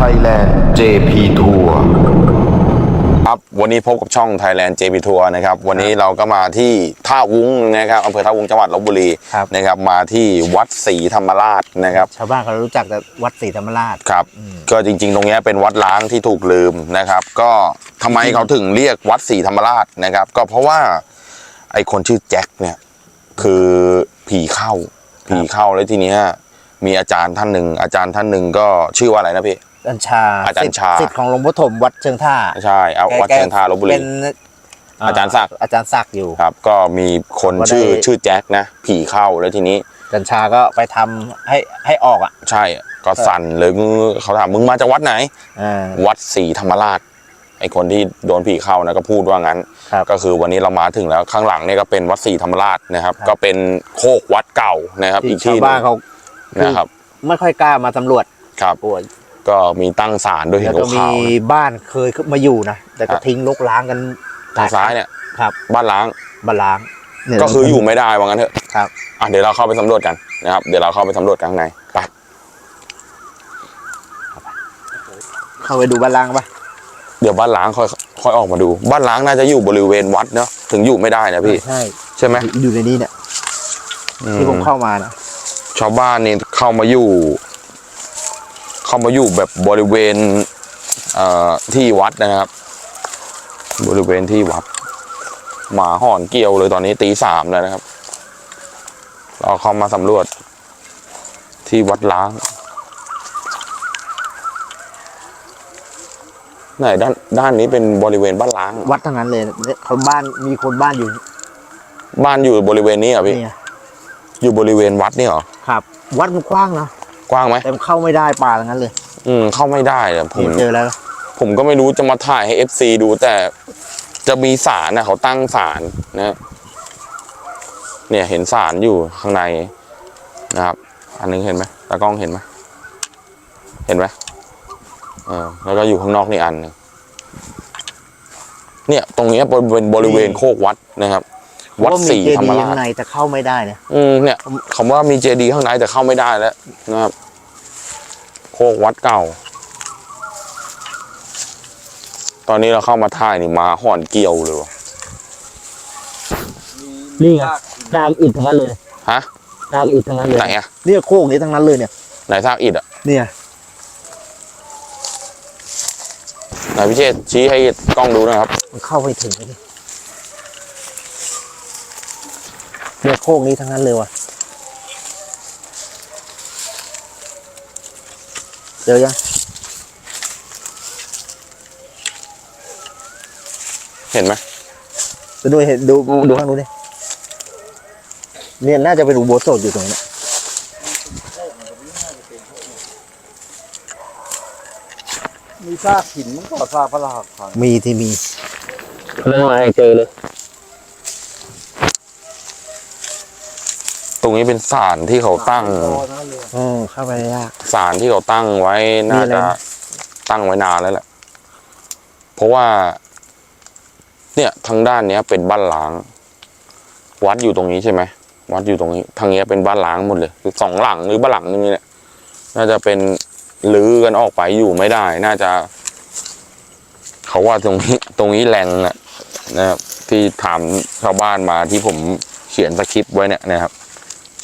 Thailand JP Tour ครับวันนี้พบกับช่อง Thailand JP Tour นะครับ วันนี้เราก็มาที่ท่าวุ้งนะครับอำเภอท่าวุ้งจังหวัดลบบุรีครับ นะครับ มาที่วัดศรีธรรมราชนะครับ ชาวบ้านเขารู้จักแต่วัดศรีธรรมราช ครับก็จริงๆ ตรงเนี้ยเป็นวัดล้างที่ถูกลืมนะครับ ก็ทำไมเขาถึงเรียกวัดศรีธรรมราชนะครับ ก็เพราะว่าไอคนชื่อแจ็คเนี่ยคือผีเข้า ผีเข้าแล้วทีเนี้ยมีอาจารย์ท่านหนึ่งอาจารย์ท่านหนึ่งก็ชื่อว่าอะไรนะพี่ อาจารย์ชาอาจารย์ชา สิทธิ์ของหลวงพ่อถมวัดเชิงท่าใช่เอาวัดเชียงทาลบบุรีเป็นอาจารย์ศักดิ์อาจารย์ศักดิ์อยู่ครับ ก็มีคนก็ได้ชื่อชื่อแจ็คนะ ผีเข้าแล้วทีนี้อาจารย์ชาก็ไปทำให้ให้ออกอะ ใช่ก็สั่นเลยมึงเขาถามมึงมาจากวัดไหนอ่าวัดศรีธรรมราชไอคนที่โดนผีเข้านะก็พูดว่างั้นครับก็คือวันนี้เรามาถึงแล้วข้างหลังเนี่ยก็เป็นวัดศรีธรรมราชนะครับครับก็เป็นโคกวัดเก่านะครับที่อีกชาที่วหบ้านนึงเขานะครับ ไม่ค่อยกล้ามาสำรวจครับ กลัวก็มีตั้งศาลด้วยเห็แล้นวก็มีขาวๆนะ บ้านเคยมาอยู่นะแต่ครัก็บ ทิ้งลกล้างกันทางซ้ายเนี่ยครับบ้านล้างบ้านล้างเนี่ยก็คืออยู่ไม่ได้ว่างั้นเถอะครับ อะเดี๋ยวเราเข้าไปสำรวจกันนะครับเดี๋ยวเราเข้าไปสำรวจกันข้างในไปเข้าไปดูบ้านล้างปะเดี๋ยวบ้านล้างค่อยค่อยออกมาดู บ้านล้างน่าจะอยู่บริเวณวัดเนาะถึงอยู่ไม่ได้นะพี่ใช่ใช่ไหมอยู่ในนี้เนี่ยอืมที่ผมเข้ามานะชาวบ้านนี่เข้ามาอยู่ เข้ามาอยู่แบบบริเวณเอ่อที่วัดนะครับ บริเวณที่วัด หมาหอนเกี่ยวเลยตอนนี้ตีสามแล้วนะครับ เราเข้ามาสำรวจที่วัดล้าง ไหนด้านด้านนี้เป็นบริเวณบ้านล้าง วัดทั้งนั้นเลยเนี่ยคนบ้านมีคนบ้านอยู่ บ้านอยู่บริเวณนี้เหรอพี่เนี่ยอยู่บริเวณวัดนี่เหรอ ครับ วัดมันกว้างนะ กว้างไหมแต่มันเข้าไม่ได้ป่าทั้งนั้นเลย อืมเข้าไม่ได้เลยผมนี่เจอแล้ว ผมก็ไม่รู้จะมาถ่ายให้ FC ดูแต่จะมีศาลนะเขาตั้งศาลนะ เนี่ยเห็นศาลอยู่ข้างในนะครับ อันนึงเห็นไหมตากล้องเห็นไหมเห็นไหมเออแล้วก็อยู่ข้างนอกนี่อันหนึงเนี่ย ตรงเนี้ยเป็นบริเวณโคกวัดนะครับ วัดศรีธรรมเพาะว่ามีเจดีย์ราข้างชในแต่เข้าไม่ได้เนี่ยอืมเนี่ยคำว่ามีเจดีย์ข้างในแต่เข้าไม่ได้แล้วนะครับโคกวัดเก่า ตอนนี้เราเข้ามาถ่ายนี่มาห่อนเกี่ยวเลยวะนี่ไงซากอิฐทั้งนั้นเลยฮะซากอิฐทั้งนั้นเลยไหนอะเนี่ยโคกนี้ทั้งนั้นเลยเนี่ยไหนซากอิฐอะเนี่ยไหนพี่เชษชี้ให้กล้องดูนะครับมันเข้าไม่ถึงเลยดิ เนี่ยโคกนี้ทั้งนั้นเลยว่ะเจอยัง เห็นไหมไปดูเห็นดูดูข้างนู้นดิเนี่ยน่าจะเป็นอุโบสถอยู่ตรงนี้มีซากหินมันก็ซากพระรหัสพังมีที่มีเรื่องอะไรเจอเลย ตรงนี้เป็นศาลที่เขาตั้งรอนั่นเลยอืมเข้าไปยากศาลที่เขาตั้งไว้น่ามีอะไรจะนะตั้งไว้นานแล้วแหละ เพราะว่า เนี่ยทางด้านเนี้ย เป็นบ้านล้าง วัดอยู่ตรงนี้ใช่ไหมวัดอยู่ตรงนี้ ทางเนี้ยเป็นบ้านล้างหมดเลยคือสองหลังหรือบ้านหลังนึงนี่แหละน่าจะเป็นลื้อกันออกไปอยู่ไม่ได้ น่าจะ เขาว่าตรงนี้ ตรงนี้แรงอะนะครับที่ถามชาวบ้านมาที่ผมเขียนสคริปต์ไว้เนี่ยนะครับ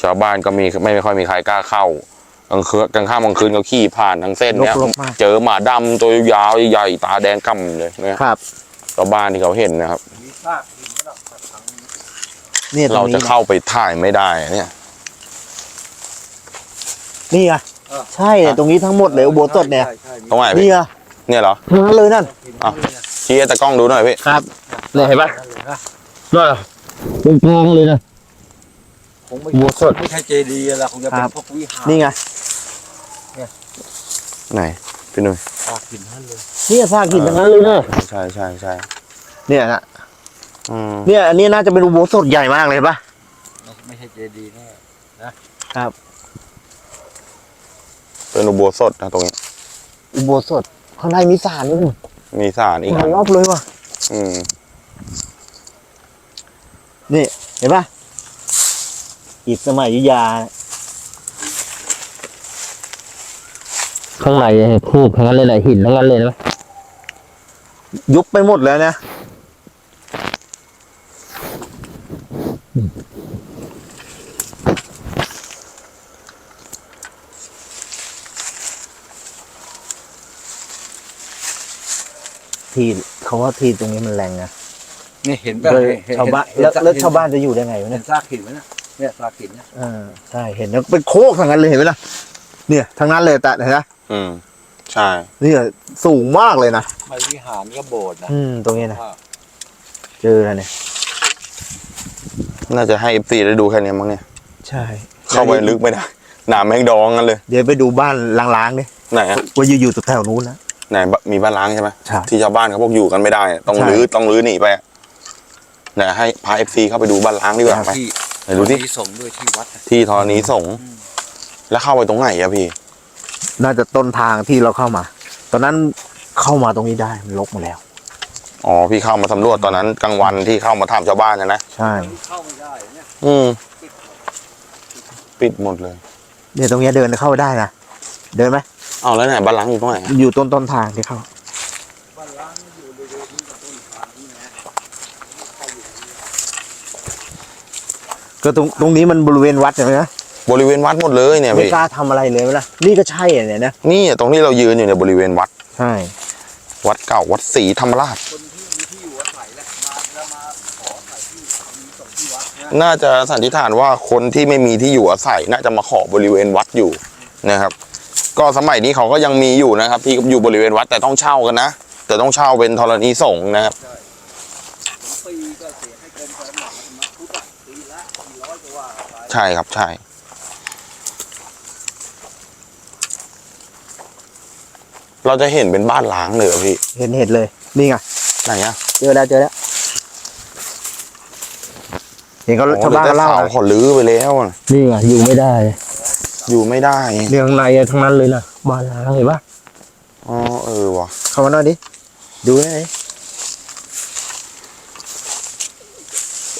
ชาวบ้านก็มีไม่ไม่ค่อยมีใครกล้าเข้ากลางคืนกลางค่ำกลางคืนก็ขี่ผ่านทั้งเส้นเนี้ยรกๆมาก เจอหมาดำตัวยาวๆใหญ่ๆตาแดงก่ำเลยนะครับ ชาวบ้านที่เขาเห็นนะครับมีซากหินพระรหัสพังเนี่ยตรเรางนี้จะเข้าไปถ่ายไม่ได้เนี่ย นี่ไงใช่เนี่ยตรงนี้ทั้งหมดเลยอุโบสถเนี่ยใช่ใช่มีตรงไหนนี่พี่ไงเนี่ยเหรอทั้งนั้นเลยนั่นหินอะเลยนะชี้ให้ตากล้องดูหน่อยพี่ ครับเนี่ยเห็นปะนั่นเลยนะนั่นตรงกลางเลยนะ คงไม่อุโบสถไม่ใช่เจดีย์อะไรคงจะเป็ครันบ พวกวิหารนี่ไงไหนพี่หนุ่ยซากหินนั่นเลยเนี่ยซากหินทั้งนั้นเลยนะใช่ใช่ใช่เนี่ยนะอืมเนี่ยอันนี้น่าจะเป็นอุโบสถใหญ่มากเลยเห็นปะ ไม่ไม่ใช่เจดีย์แน่เป็นอุโบสถนะตรงนี้ อุโบสถข้างในมีศาลด้วยนี่มีศาลอีกหอัลานยรอบเลยว่ะอืม นี่เห็นปะ อิฐสมัยอยุธยา ข้างในคูบทั้งนั้นเลยนะหินทั้งนั้นเลยนะยุบไปหมดแล้วนะที่เขาว่าที่ตรงนี้มันแรงนะนี่เห็นป่ะเลยเห็ชาวบ้านเห็แล้วซกแล้วชาวบ้านจะอยู่ได้ไงวะเห็เนี่ยนซากหินไหมนะ เนี่ยซากหินเนี่ยอ่าใช่เห็นแล้วเป็นโคกทางนั้นเลยเห็นไหมล่ะเนี่ยทางนั้นเลยแต่เห็นไหมอืมใช่ เนี่ยสูงมากเลยนะมาวิหารก็โบสถ์นะอืมตรงนี้นะว่าเจอแล้วเนี่ยน่าจะให้เอฟซีได้ดูแค่นี้มั้งเนี่ยใช่ เข้าไปลึกไม่ได้หนามแมงดองกันเลย เดี๋ยวไปดูบ้านล้างๆดิไหนอะว่าอยู่อยู่แถวๆนู้นนะไหนบะมีบ้านล้างใช่ไหมใช่ที่ชาวบ้านเขาบอกอยู่กันไม่ได้อะต้องใช่รื้อต้องรื้อหนีไปอะไหนให้พาเอฟซีเข้าไปดูบ้านล้างดีกว่าไหมที่ ไหนดูดิ ที่สงฆ์ด้วยที่วัดนะที่ธรณีสงฆ์แล้วเข้าไปตรงไหนอะพี่ น่าจะต้นทางที่เราเข้ามา ตอนนั้นเข้ามาตรงนี้ได้มันลกหมดแล้ว อ๋อ พี่เข้ามาสำรวจตอนนั้นกลางวันที่เข้ามาถามชาวบ้านนะนะ ใช่ เข้าไม่ได้เนี่ยอืม ปิดหมดเลย เนี่ยตรงเนี้ยเดินเข้าได้นะ เดินไหมเอาแล้วไหนบ้านล้างอยู่ตรงไหนอะอยู่ต้นต้นทางที่เข้า บ้านล้างอยู่บริเวณนี้กับต้นทางนี่นะ ก็ตรงตรงนี้มันบริเวณวัดใช่ไหมนะบริเวณวัดหมดเลยเนี่ยไม่พี่กล้าทำอะไรเลยไหมล่ะนี่ก็ใช่อะเนี่ยนะนี่ตรงที่เรายืนอยู่เนี่ยบริเวณวัด ใช่วัดเก่าวัดศรีธรรมราชคนที่มีที่อยู่อาศัยแหละมาแล้วมาขอถ่ายที่มีส่งที่วัดนะน่าจะสันนิษฐานว่าคนที่ไม่มีที่อยู่อาศัย น่าจะมาขอบริเวณวัดอยู่นะครับ ก็สมัยนี้เขาก็ยังมีอยู่นะครับ ที่อยู่บริเวณวัดแต่ต้องเช่ากันนะแต่ต้องเช่าเป็นธรณีสงฆ์นะครับ ปีก็เสียให้เกินไปหนักมาพุทธปีละสี่ร้อยกว่าไป ใช่ครับใช่ เราจะเห็นเป็นบ้านล้างเลยเหรอพี่ เห็นเห็นเลย นี่ไง ไหนอะเจอแล้วเจอแล้ว เห็นเขาโอ้ชาวบ้านแต่เขาเล่าเสานะเขาลื้อไปแล้วอะนี่ไงอยู่ไม่ได้ อยู่ไม่ได้ เรื่องในอะทั้งนั้นเลยนะบ้านล้างเห็นปะอ๋อเออว่ะเข้ามาหน่อยดิ ดูหน่อยดิ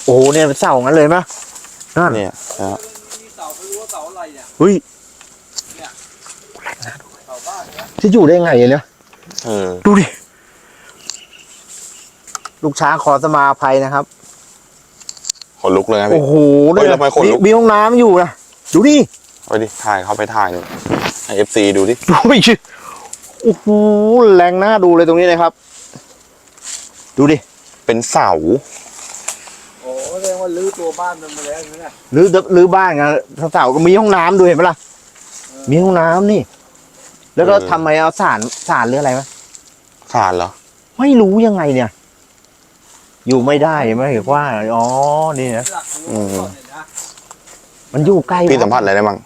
โอ้โหเนี่ยเป็นเสางั้นเลยมั้ย นั่นเนี่ยนะฮะมีเสาไม่รู้ว่าเสาอะไรเนี่ย เฮ้ยเสาบ้านเนี่ยจะอยู่ได้ไงเนี่ยเออดูดิ ลูกช้างขอสมาภัยนะครับ ขนลุกเลยนะพี่ โอ้โหเฮ้ยทำไมขนลุก มีห้องน้ำอยู่นะดูดิไปดิ ถ่ายเข้าไปถ่ายนี่ให้เอฟซีดูดิดูดิโอ้โหแรงหน้าดูเลยตรงนี้เลยครับ ดูดิ เป็นเสาโอ้แสดงว่า ลื้อตัวบ้านมันมาแล้วใช่ไหมเนี่ยหรือหรือบ้านไงเสาก็มีห้องน้ำด้วยเห็นไหมล่ะมีห้องน้ำนี่ แล้วก็เออ ทำไมเอาสารสารหรืออะไรไหมสารเหรอ ไม่รู้ยังไงเนี่ย อยู่ไม่ได้ไม่เห็นว่าอ๋อนี่นะหลักรู้ก่อนเลยนะมันอยู่ใกล้พี่สัมผัสอะไรได้บ้าง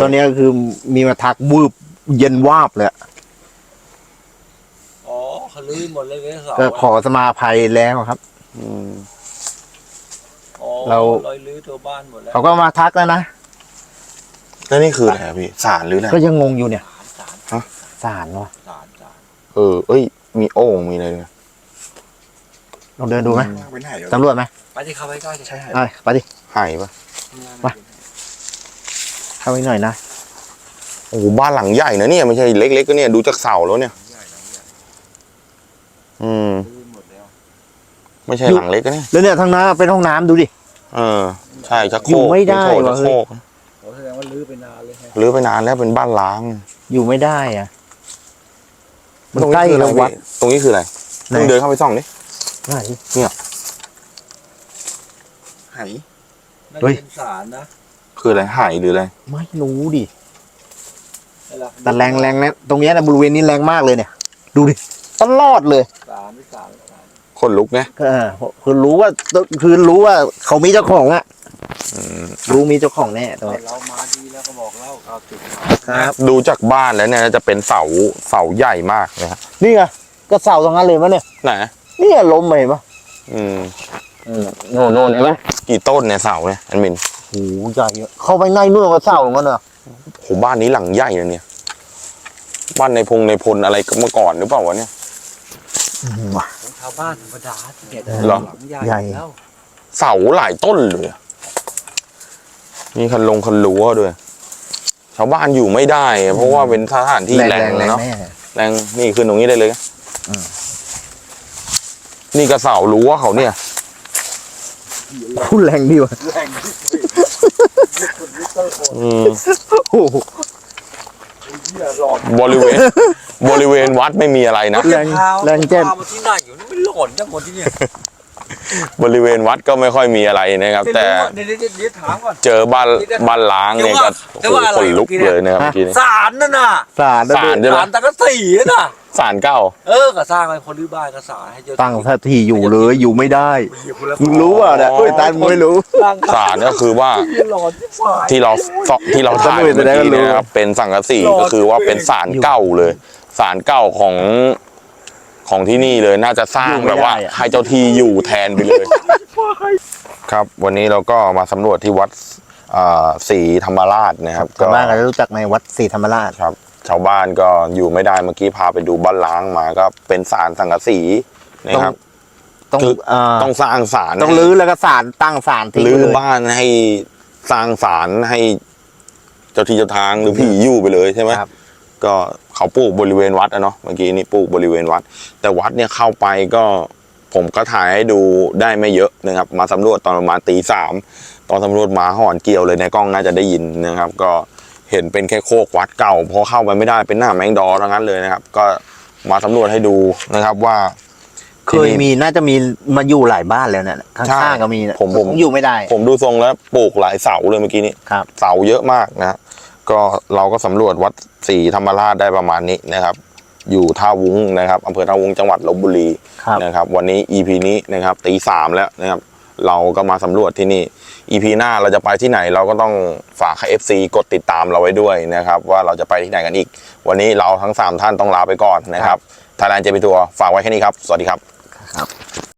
ตอนนี้ก็คือมีมาทักวืบเย็นวาบเลยอะอ๋อเขาลื้อหมดเลยเนี่ยเสาก็ขอสมาภัยแล้วครับ อืมอ๋อ เรา ลอยลื้อตัวบ้านหมดแล้วเขาก็มาทักแล้วนะ แล้วนี่คืออะไรอะพี่สารหรืออะไร ก็ยังงงอยู่เนี่ยสารฮะ สารวะสารสารเออ เอ้ย มีโอ่งมีอะไรเนี่ยลองเดินดูไหมไปไหนตำรวจไหมไปที่เข้าไปใกล้ใช่ไปไปดิ หายปะไป เข้าไปหน่อยนะโอ้โหบ้านหลังใหญ่นะเนี่ยไม่ใช่เล็กๆก็เนี่ยดูจากเสาแล้วเนี่ยอืม ลื้อหมดแล้วไม่ใช่หลังเล็กก็เนี่ยแล้วเนี่ยทางน้ำเป็นห้องน้ำดูดิ เออ ใช่ชักโครอยู่กไม่ได้โถว่ะชักโครกโอ้แสดงว่าลื้อไปนานเลยฮะหรือไปนานแล้วเป็นบ้านล้างอยู่ไม่ได้อะมันตรงใกล้นี้คืออะไรกับวัด พี่ตรงนี้คืออะไรไหนต้องเดินเข้าไปส่องดิไหนหายนั่นเฮ้ย เป็นสารนะคืออะไรหายหรืออะไรไม่รู้ดิไอ้หลักแต่แรงแรงนะตรงเนี้ยนะบริเวณนี้แรงมากเลยเนี่ย ดูดิ ตลอดเลย สารไม่สารสาร คนลุกไงเออคือรู้ว่าคือรู้ว่าเขามีเจ้าของอะรู้มีเจ้าของแน่ตรงเนี้ยเรามาดีแล้วก็บอกเล่าเอาจุดมาครับ ดูจากบ้านแล้วเนี่ยจะเป็นเสาเสาใหญ่มากนะฮะนี่ไงก็เสาตรงนั้นเลยมั้ยเนี่ยไหนเนี่ยล้มไปเห็นปะอืมโน่นโน่นเห็นไหมกี่ต้นเนี่ยเสาเนี่ยอันมินโอ้โหใหญ่อะเข้าไปในเมื่อก็เสามันอะโหบ้านนี้หลังใหญ่นะเนี่ย บ้านในพงในพลอะไรก็เมื่อก่อนหรือเปล่าวะเนี่ยว่ะของชาวบ้านธรรมดาที่เนี่ยเหรอหลังใหญ่ใหญ่แล้วเสาหลายต้นเลยอะมีคันลงคันรั้วด้วย ชาวบ้านอยู่ไม่ได้เพราะว่าเป็นสถานที่แรงแหล่งแรงแรงเนาะแน่แรงนี่ขึ้นตรงนี้ได้เลยอืม นี่กระเสารู้ว่าเขาเนี่ย พูดแรงดีว่ะแรงที่คนวิเตอร์โคนอืมโอ้โหเหี้ยหลอนบริเวณ บริเวณวัดไม่มีอะไรนะ แรงแรงแจ้นพามาที่ไหนอยู่นี่ไม่หลอนจังหมดที่เนี่ยบริเวณวัดก็ไม่ค่อยมีอะไรนะครับไม่แต่รู้อะเดี๋ยวเดี๋ยวเดี๋ยวถามก่อนเจอบ้านบ้านล้างเนี่ยก็เดี๋ยวว่าโอ้โหขนลุกเดี๋ยวว่าอะไรเลยนะครับเมื่อกี้นี้สารนั่นน่ะสารนะสารดูใช่ไหมสารตะกสีน่ะสารเก้าเออก็สร้างให้คนที่บ้านก็สารให้เจ้าตั้งสถานอยู่เลยอยู่ไม่ได้เหี้ยคนละมึงรู้ป่ะเนี่ยอ๋อเฮ้ยตามึงไม่รู้สร้างสารก็คือว่าเหี้ยหลอนที่ฝ่ายที่เราที่เราถ่ายตำรวจเมื่อจะได้กี้รู้เนยนะครับเป็นสังกะสีหลอดก็คือว่าเป็นสารเก่าเลย สารเก่าของของที่นี่เลยน่าจะสร้างแบบว่า ให้เจ้าที่อยู่แทนไปเลย ครับ วันนี้เราก็มาสำรวจที่วัดอ่าศรีธรรมราชนะครับชาวบ้านก็จะรู้จักในวัดศรีธรรมราชครับ ชาวบ้านก็อยู่ไม่ได้เมื่อกี้พาไปดูบ้านล้างมาก็เป็นสารสังกะสีนะครับต้องคือเอ่อต้องสร้างสารต้องรื้อแล้วก็สารตั้งสารทิ้งรื้อไปเลยบ้านให้สร้างสารให้เจ้าที่เจ้าทางหรือผีอยู่ไปเลยใช่ไหมครับ ก็ เขาปลูกบริเวณวัดอะเนาะเมื่อกี้นี้ปลูกบริเวณวัด แต่วัดเนี่ยเข้าไปก็ผมก็ถ่ายให้ดูได้ไม่เยอะนะครับ มาสำรวจตอนประมาณตีสามตอนสำรวจหมาหอนเกี่ยวเลยในกล้องน่าจะได้ยินนะครับ ก็เห็นเป็นแค่โคกวัดเก่าพอเข้าไปไม่ได้เป็นหน้าแมงดอทั้งนั้นเลยนะครับ ก็มาสำรวจให้ดูนะครับว่า เคยมีน่าจะมีมาอยู่หลายบ้านแล้วเนี่ยข้ใช่างๆก็มีนะผมผมอยู่ไม่ได้ ผมดูทรงแล้วปลูกหลายเสาเลยเมื่อกี้นี้ครับเสาเยอะมากนะฮะ ก็เราก็สำรวจวัดศรีธรรมราชได้ประมาณนี้นะครับ อยู่ท่าวุ้งนะครับอำเภอท่าวุ้งจังหวัดลบบุรีครับนะครับ วันนี้ EP นี้นะครับตีสามแล้วนะครับ เราก็มาสำรวจที่นี่ EP หน้าเราจะไปที่ไหนเราก็ต้องฝากให้ FC กดติดตามเราไว้ด้วยนะครับ ว่าเราจะไปที่ไหนกันอีก วันนี้เราทั้งสามท่านต้องลาไปก่อนนะครับไทยแลนด์เจพีทัวร์ฝากไว้แค่นี้ครับ สวัสดีครับ